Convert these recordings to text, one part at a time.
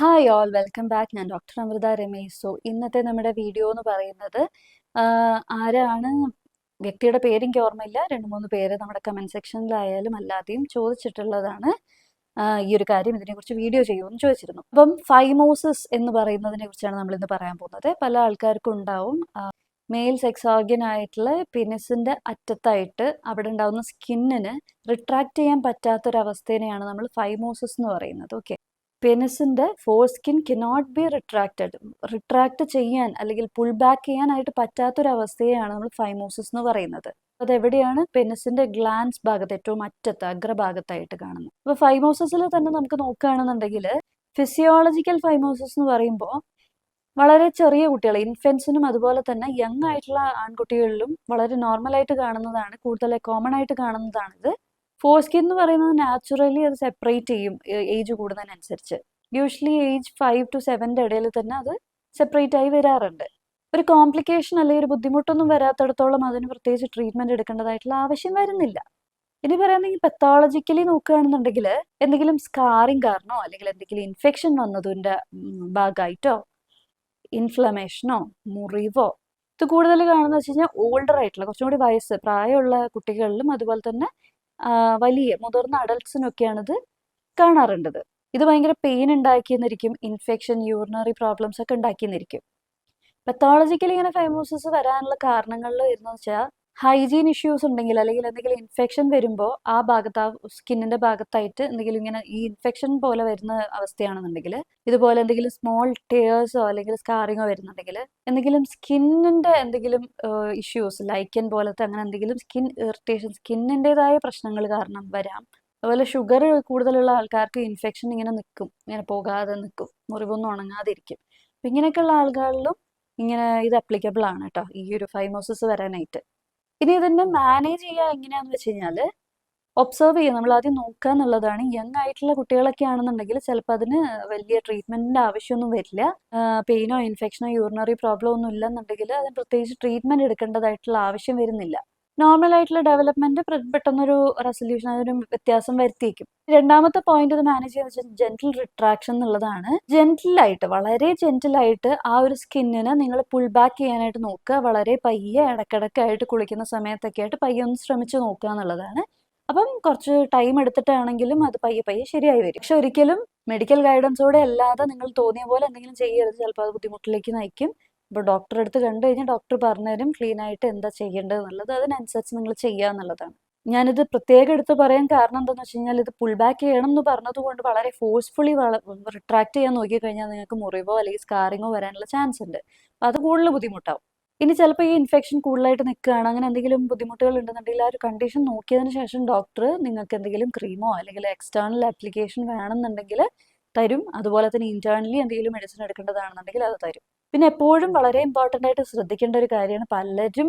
Hi all welcome back ഞാൻ doctor Amrutha Ramesh so ഇന്നത്തെ നമ്മുടെ വീഡിയോ എന്ന് പറയുന്നത് ആരാണ്? വ്യക്തിയുടെ പേര് എനിക്ക് ഓർമ്മയില്ല. രണ്ട് മൂന്ന് പേര് നമ്മുടെ കമന്റ് സെക്ഷനിലായാലും അല്ലാതെയും ചോദിച്ചിട്ടുള്ളതാണ്. ഈ ഒരു കാര്യം ഇതിനെക്കുറിച്ച് വീഡിയോ ചെയ്യുമെന്ന് ചോദിച്ചിരുന്നു. അപ്പം ഫൈമോസിസ് എന്ന് പറയുന്നതിനെ കുറിച്ചാണ് നമ്മൾ ഇന്ന് പറയാൻ പോകുന്നത്. പല ആൾക്കാർക്കും ഉണ്ടാവും. മെയിൽ സെക്സ് ഓർഗൻ ആയിട്ടുള്ള പിനിസിന്റെ അറ്റത്തായിട്ട് അവിടെ ഉണ്ടാവുന്ന സ്കിന്നിന് റിട്രാക്ട് ചെയ്യാൻ പറ്റാത്തൊരവസ്ഥേനെയാണ് നമ്മൾ ഫൈമോസിസ് എന്ന് പറയുന്നത്. Okay പെനിസിന്റെ foreskin cannot be retracted retract ചെയ്യാൻ അല്ലെങ്കിൽ പുൾ ബാക്ക് ചെയ്യാനായിട്ട് പറ്റാത്തൊരവസ്ഥയാണ് നമ്മൾ ഫൈമോസിസ് എന്ന് പറയുന്നത്. അത് എവിടെയാണ് പെനിസിന്റെ ഗ്ലാൻസ് ഭാഗത്ത് ഏറ്റവും അറ്റത്ത് അഗ്രഭാഗത്തായിട്ട് കാണുന്നത്. അപ്പോൾ ഫൈമോസിസിൽ തന്നെ നമുക്ക് നോക്കുകയാണെന്നുണ്ടെങ്കിൽ ഫിസിയോളജിക്കൽ ഫൈമോസിസ് എന്ന് പറയുമ്പോൾ വളരെ ചെറിയ കുട്ടികൾ ഇൻഫൻസിനും അതുപോലെ തന്നെ യങ് ആയിട്ടുള്ള ആൺകുട്ടികളിലും വളരെ നോർമലായിട്ട് കാണുന്നതാണ് കൂടുതൽ കോമൺ ആയിട്ട് കാണുന്നതാണിത്. ഫോർസ്കിൻ എന്ന് പറയുന്നത് നാച്ചുറലി അത് സെപ്പറേറ്റ് ചെയ്യും ഏജ് കൂടുന്നതിനനുസരിച്ച് യൂഷ്വലി ഏജ് ഫൈവ് ടു സെവന്റെ ഇടയിൽ തന്നെ അത് സെപ്പറേറ്റ് ആയി വരാറുണ്ട്. ഒരു കോംപ്ലിക്കേഷൻ അല്ലെങ്കിൽ ഒരു ബുദ്ധിമുട്ടൊന്നും വരാത്തടത്തോളം അതിന് പ്രത്യേകിച്ച് ട്രീറ്റ്മെന്റ് എടുക്കേണ്ടതായിട്ടുള്ള ആവശ്യം വരുന്നില്ല. ഇനി പറയുകയാണെങ്കിൽ പെത്തോളജിക്കലി നോക്കുകയാണെന്നുണ്ടെങ്കിൽ എന്തെങ്കിലും സ്കാറിങ് കാരണോ അല്ലെങ്കിൽ എന്തെങ്കിലും ഇൻഫെക്ഷൻ വന്നതിന്റെ ഭാഗമായിട്ടോ ഇൻഫ്ലമേഷനോ മുറിവോ ഇത് കൂടുതൽ കാണുന്നത് വെച്ച് കഴിഞ്ഞാൽ ഓൾഡർ ആയിട്ടുള്ള കുറച്ചും കൂടി വയസ്സ് പ്രായമുള്ള കുട്ടികളിലും അതുപോലെ തന്നെ വലിയ മുതിർന്ന അഡൽട്ട്സിനൊക്കെയാണ് ഇത് കാണാറുണ്ടത്. ഇത് ഭയങ്കര പെയിൻ ഉണ്ടാക്കിയെന്നിരിക്കും ഇൻഫെക്ഷൻ യൂറിനറി പ്രോബ്ലംസ് ഒക്കെ ഉണ്ടാക്കിയെന്നിരിക്കും. പെത്തോളജിക്കലി ഇങ്ങനെ ഫൈമോസിസ് വരാനുള്ള കാരണങ്ങളിൽ വരുന്നതെന്ന് വെച്ചാൽ ഹൈജീൻ ഇഷ്യൂസ് ഉണ്ടെങ്കിൽ അല്ലെങ്കിൽ എന്തെങ്കിലും ഇൻഫെക്ഷൻ വരുമ്പോൾ ആ ഭാഗത്ത് ആ സ്കിന്നിന്റെ ഭാഗത്തായിട്ട് എന്തെങ്കിലും ഇങ്ങനെ ഈ ഇൻഫെക്ഷൻ പോലെ വരുന്ന അവസ്ഥയാണെന്നുണ്ടെങ്കിൽ ഇതുപോലെ എന്തെങ്കിലും സ്മോൾ ടേഴ്സോ അല്ലെങ്കിൽ സ്കാറിങ്ങോ വരുന്നുണ്ടെങ്കിൽ എന്തെങ്കിലും സ്കിന്നിന്റെ എന്തെങ്കിലും ഇഷ്യൂസ് ലൈക്കൻ പോലത്തെ അങ്ങനെ എന്തെങ്കിലും സ്കിൻ ഇറിറ്റേഷൻ സ്കിന്നിന്റെതായ പ്രശ്നങ്ങൾ കാരണം വരാം. അതുപോലെ ഷുഗർ കൂടുതലുള്ള ആൾക്കാർക്ക് ഇൻഫെക്ഷൻ ഇങ്ങനെ നിൽക്കും ഇങ്ങനെ പോകാതെ നിൽക്കും മുറിവൊന്നും ഉണങ്ങാതിരിക്കും. അപ്പം ഇങ്ങനെയൊക്കെയുള്ള ആളുകളിലും ഇങ്ങനെ ഇത് അപ്ലിക്കബിൾ ആണ് കേട്ടോ. ഈ ഒരു ഫൈമോസിസ് വരാനായിട്ട്. ഇനി ഇതിനെ മാനേജ് ചെയ്യുക എങ്ങനെയാന്ന് വെച്ച് കഴിഞ്ഞാൽ ഒബ്സർവ് ചെയ്യുക. നമ്മൾ ആദ്യം നോക്കുക എന്നുള്ളതാണ്. യങ് ആയിട്ടുള്ള കുട്ടികളൊക്കെ ആണെന്നുണ്ടെങ്കിൽ ചിലപ്പോൾ അതിന് വലിയ ട്രീറ്റ്മെന്റിന്റെ ആവശ്യമൊന്നും വരില്ല. പെയിനോ ഇൻഫെക്ഷനോ യൂറിനറി പ്രോബ്ലം ഒന്നും ഇല്ലെന്നുണ്ടെങ്കിൽ അതിന് പ്രത്യേകിച്ച് ട്രീറ്റ്മെന്റ് എടുക്കേണ്ടതായിട്ടുള്ള ആവശ്യം വരുന്നില്ല. നോർമൽ ആയിട്ടുള്ള ഡെവലപ്മെന്റ് പെട്ടെന്നൊരു റെസൊല്യൂഷൻ അതൊരു വ്യത്യാസം വരുത്തിയേക്കും. രണ്ടാമത്തെ പോയിന്റ് ഇത് മാനേജ് ചെയ്യുന്ന വെച്ചാൽ ജെന്റിൽ റിട്രാക്ഷൻ എന്നുള്ളതാണ്. ജെന്റിലായിട്ട് വളരെ ജെന്റിലായിട്ട് ആ ഒരു സ്കിന്നിന് നിങ്ങൾ പുൾ ബാക്ക് ചെയ്യാനായിട്ട് നോക്കുക. വളരെ പയ്യെ ഇടക്കിടക്കായിട്ട് കുളിക്കുന്ന സമയത്തൊക്കെ ആയിട്ട് പയ്യെ ഒന്ന് ശ്രമിച്ചു നോക്കുക എന്നുള്ളതാണ്. അപ്പം കുറച്ച് ടൈം എടുത്തിട്ടാണെങ്കിലും അത് പയ്യെ പയ്യെ ശരിയായി വരും. പക്ഷെ ഒരിക്കലും മെഡിക്കൽ ഗൈഡൻസോടെ അല്ലാതെ നിങ്ങൾ തോന്നിയ പോലെ എന്തെങ്കിലും ചെയ്യരുത്. ചിലപ്പോൾ അത് ബുദ്ധിമുട്ടിലേക്ക് നയിക്കും. ഇപ്പോൾ ഡോക്ടറെ അടുത്ത് കണ്ടു കഴിഞ്ഞാൽ ഡോക്ടർ പറഞ്ഞുതരും ക്ലീൻ ആയിട്ട് എന്താ ചെയ്യേണ്ടത് എന്നുള്ളത് അതിനനുസരിച്ച് നിങ്ങൾ ചെയ്യുക എന്നുള്ളതാണ്. ഞാനിത് പ്രത്യേകം എടുത്ത് പറയാൻ കാരണം എന്താണെന്ന് വെച്ച് കഴിഞ്ഞാൽ ഇത് പുൾ ബാക്ക് ചെയ്യണം എന്ന് പറഞ്ഞതുകൊണ്ട് വളരെ ഫോഴ്സ്ഫുള്ളി റിട്രാക്ട് ചെയ്യാൻ നോക്കിക്കഴിഞ്ഞാൽ നിങ്ങൾക്ക് മുറിവോ അല്ലെങ്കിൽ സ്കാറിങ്ങോ വരാനുള്ള ചാൻസ് ഉണ്ട്. അത് കൂടുതൽ ബുദ്ധിമുട്ടാവും. ഇനി ചിലപ്പോൾ ഈ ഇൻഫെക്ഷൻ കൂടുതലായിട്ട് നിൽക്കുകയാണ്. അങ്ങനെ എന്തെങ്കിലും ബുദ്ധിമുട്ടുകൾ ഉണ്ടെന്നുണ്ടെങ്കിൽ ആ ഒരു കണ്ടീഷൻ നോക്കിയതിന് ശേഷം ഡോക്ടർ നിങ്ങൾക്ക് എന്തെങ്കിലും ക്രീമോ അല്ലെങ്കിൽ എക്സ്റ്റേണൽ ആപ്ലിക്കേഷൻ വേണമെന്നുണ്ടെങ്കിൽ തരും. അതുപോലെ തന്നെ ഇന്റേണലി എന്തെങ്കിലും മെഡിസിൻ എടുക്കേണ്ടതാണെന്നുണ്ടെങ്കിൽ അത് തരും. പിന്നെ എപ്പോഴും വളരെ ഇമ്പോർട്ടന്റ് ആയിട്ട് ശ്രദ്ധിക്കേണ്ട ഒരു കാര്യമാണ് പലരും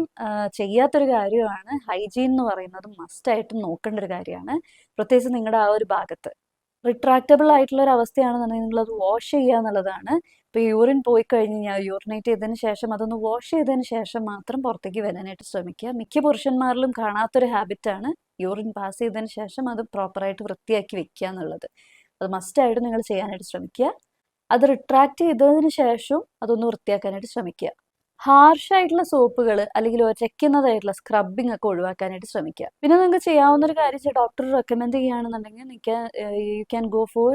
ചെയ്യാത്തൊരു കാര്യമാണ്. ഹൈജീൻ എന്ന് പറയുന്നത് മസ്റ്റായിട്ടും നോക്കേണ്ട ഒരു കാര്യമാണ്. പ്രത്യേകിച്ച് നിങ്ങളുടെ ആ ഒരു ഭാഗത്ത്. റിട്രാക്റ്റബിൾ ആയിട്ടുള്ള ഒരു അവസ്ഥയാണെന്നുണ്ടെങ്കിൽ നിങ്ങളത് വാഷ് ചെയ്യുക എന്നുള്ളതാണ്. ഇപ്പോൾ യൂറിൻ പോയി കഴിഞ്ഞ് കഴിഞ്ഞാൽ യൂറിനേറ്റ് ചെയ്തതിന് ശേഷം അതൊന്ന് വാഷ് ചെയ്തതിന് ശേഷം മാത്രം പുറത്തേക്ക് വരാനായിട്ട് ശ്രമിക്കുക. മിക്ക പുരുഷന്മാരിലും കാണാത്തൊരു ഹാബിറ്റാണ് യൂറിൻ പാസ് ചെയ്തതിന് ശേഷം അത് പ്രോപ്പറായിട്ട് വൃത്തിയാക്കി വെക്കുക എന്നുള്ളത്. അത് മസ്റ്റായിട്ട് നിങ്ങൾ ചെയ്യാനായിട്ട് ശ്രമിക്കുക. അത് റിട്രാക്ട് ചെയ്തതിന് ശേഷം അതൊന്ന് വൃത്തിയാക്കാനായിട്ട് ശ്രമിക്കുക. ഹാർഷ് ആയിട്ടുള്ള സോപ്പുകൾ അല്ലെങ്കിൽ ഒരയ്ക്കുന്നതായിട്ടുള്ള സ്ക്രബിംഗ് ഒക്കെ ഒഴിവാക്കാനായിട്ട് ശ്രമിക്കുക. പിന്നെ നിങ്ങൾക്ക് ചെയ്യാവുന്ന ഒരു കാര്യം ഡോക്ടർ റെക്കമെൻഡ് ചെയ്യുകയാണെന്നുണ്ടെങ്കിൽ നിങ്ങൾക്ക് you can go for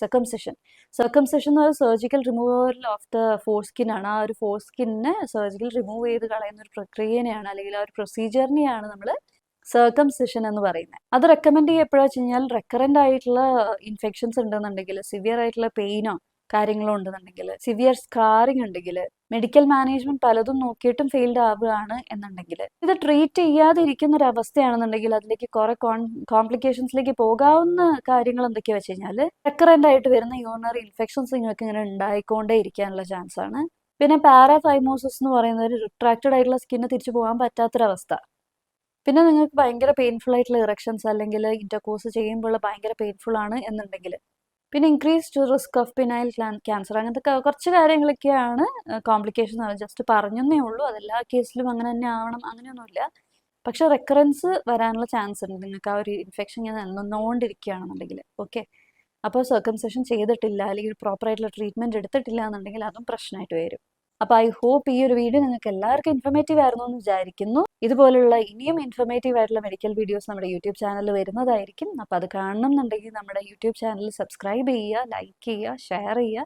circumcision circumcision എന്ന് പറയുന്നത് surgical removal of the foreskin ആണ്. ആ ഒരു ഫോർ സ്കിന്നെ സർജിക്കൽ റിമൂവ് ചെയ്ത് കളയുന്ന ഒരു പ്രക്രിയനെയാണ് അല്ലെങ്കിൽ ആ ഒരു പ്രൊസീജിയറിനെയാണ് നമ്മൾ സർക്കംസിഷൻ എന്ന് പറയുന്നത്. അത് റെക്കമെൻഡ് ചെയ്യപ്പോഴാ വെച്ച് കഴിഞ്ഞാൽ റെക്കറന്റ് ആയിട്ടുള്ള ഇൻഫെക്ഷൻസ് ഉണ്ടെന്നുണ്ടെങ്കിൽ സിവിയർ ആയിട്ടുള്ള പെയിനോ കാര്യങ്ങളോ ഉണ്ടെന്നുണ്ടെങ്കിൽ സിവിയർ സ്കാറിങ് ഉണ്ടെങ്കിൽ മെഡിക്കൽ മാനേജ്മെന്റ് പലതും നോക്കിയിട്ടും ഫെയിൽഡ് ആവുകയാണ് എന്നുണ്ടെങ്കിൽ ഇത് ട്രീറ്റ് ചെയ്യാതെ ഇരിക്കുന്ന ഒരു അവസ്ഥയാണെന്നുണ്ടെങ്കിൽ അതിലേക്ക് കുറെ കോംപ്ലിക്കേഷൻസിലേക്ക് പോകാവുന്ന കാര്യങ്ങൾ എന്തൊക്കെയാ വെച്ച് കഴിഞ്ഞാൽ റെക്കറന്റ് ആയിട്ട് വരുന്ന യൂറിനറി ഇൻഫെക്ഷൻസ് നിങ്ങൾക്ക് ഇങ്ങനെ ഉണ്ടായിക്കൊണ്ടേ ഇരിക്കാനുള്ള ചാൻസ് ആണ്. പിന്നെ പാരാഫൈമോസിസ് എന്ന് പറയുന്ന ഒരു റിട്രാക്റ്റഡ് ആയിട്ടുള്ള സ്കിന്ന് തിരിച്ചു പോകാൻ പറ്റാത്തൊരവസ്ഥ. പിന്നെ നിങ്ങൾക്ക് ഭയങ്കര പെയിൻഫുൾ ആയിട്ടുള്ള ഇറക്ഷൻസ് അല്ലെങ്കിൽ ഇന്റർകോഴ്സ് ചെയ്യുമ്പോൾ ഭയങ്കര പെയിൻഫുൾ ആണ് എന്നുണ്ടെങ്കിൽ പിന്നെ increase to risk of penile cancer അങ്ങനത്തെ കുറച്ച് കാര്യങ്ങളൊക്കെയാണ് കോംപ്ലിക്കേഷൻ ജസ്റ്റ് പറഞ്ഞേ ഉള്ളൂ. അതെല്ലാ കേസിലും അങ്ങനെ തന്നെ ആവണം. അങ്ങനെയൊന്നുമില്ല. പക്ഷെ റെക്കറൻസ് വരാനുള്ള ചാൻസ് ഉണ്ട്. നിങ്ങൾക്ക് ആ ഒരു ഇൻഫെക്ഷൻ ഇങ്ങനെ നിന്നുകൊണ്ടിരിക്കുകയാണെന്നുണ്ടെങ്കിൽ ഓക്കെ അപ്പോൾ സർക്കംസെഷൻ ചെയ്തിട്ടില്ല. അല്ലെങ്കിൽ പ്രോപ്പറായിട്ടുള്ള ട്രീറ്റ്മെന്റ് എടുത്തിട്ടില്ല എന്നുണ്ടെങ്കിൽ അതും പ്രശ്നമായിട്ട് വരും. അപ്പോൾ ഐ ഹോപ്പ് ഈ ഒരു വീഡിയോ നിങ്ങൾക്ക് എല്ലാവർക്കും ഇൻഫർമേറ്റീവ് ആയിരുന്നു എന്ന് വിചാരിക്കുന്നു. ഇതുപോലുള്ള ഇനിയും ഇൻഫർമേറ്റീവ് ആയിട്ടുള്ള മെഡിക്കൽ വീഡിയോസ് നമ്മുടെ യൂട്യൂബ് ചാനലിൽ വരുന്നതായിരിക്കും. അപ്പോൾ അത് കാണണമെന്നുണ്ടെങ്കിൽ നമ്മുടെ യൂട്യൂബ് ചാനൽ സബ്സ്ക്രൈബ് ചെയ്യുക ലൈക്ക് ചെയ്യുക ഷെയർ ചെയ്യുക.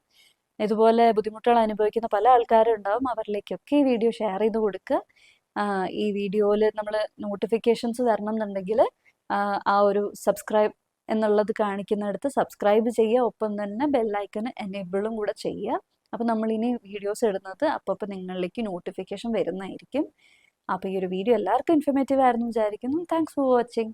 ഇതുപോലെ ബുദ്ധിമുട്ടുകൾ അനുഭവിക്കുന്ന പല ആൾക്കാരും ഉണ്ടാവും. അവരിലേക്കൊക്കെ ഈ വീഡിയോ ഷെയർ ചെയ്ത് കൊടുക്കുക. ഈ വീഡിയോയിൽ നമ്മൾ നോട്ടിഫിക്കേഷൻസ് തരണം എന്നുണ്ടെങ്കിൽ ആ ഒരു സബ്സ്ക്രൈബ് എന്നുള്ളത് കാണിക്കുന്നിടത്ത് സബ്സ്ക്രൈബ് ചെയ്യുക. ഒപ്പം തന്നെ ബെല്ലൈക്കന് എനേബിളും കൂടെ ചെയ്യുക. അപ്പോൾ ഇനി വീഡിയോസ് ഇടുന്നത് അപ്പോൾ നിങ്ങളിലേക്ക് നോട്ടിഫിക്കേഷൻ വരുന്നതായിരിക്കും. അപ്പോൾ ഈ ഒരു വീഡിയോ എല്ലാവർക്കും ഇൻഫർമേറ്റീവ് ആയിരുന്നു വിചാരിക്കുന്നു. Thanks for watching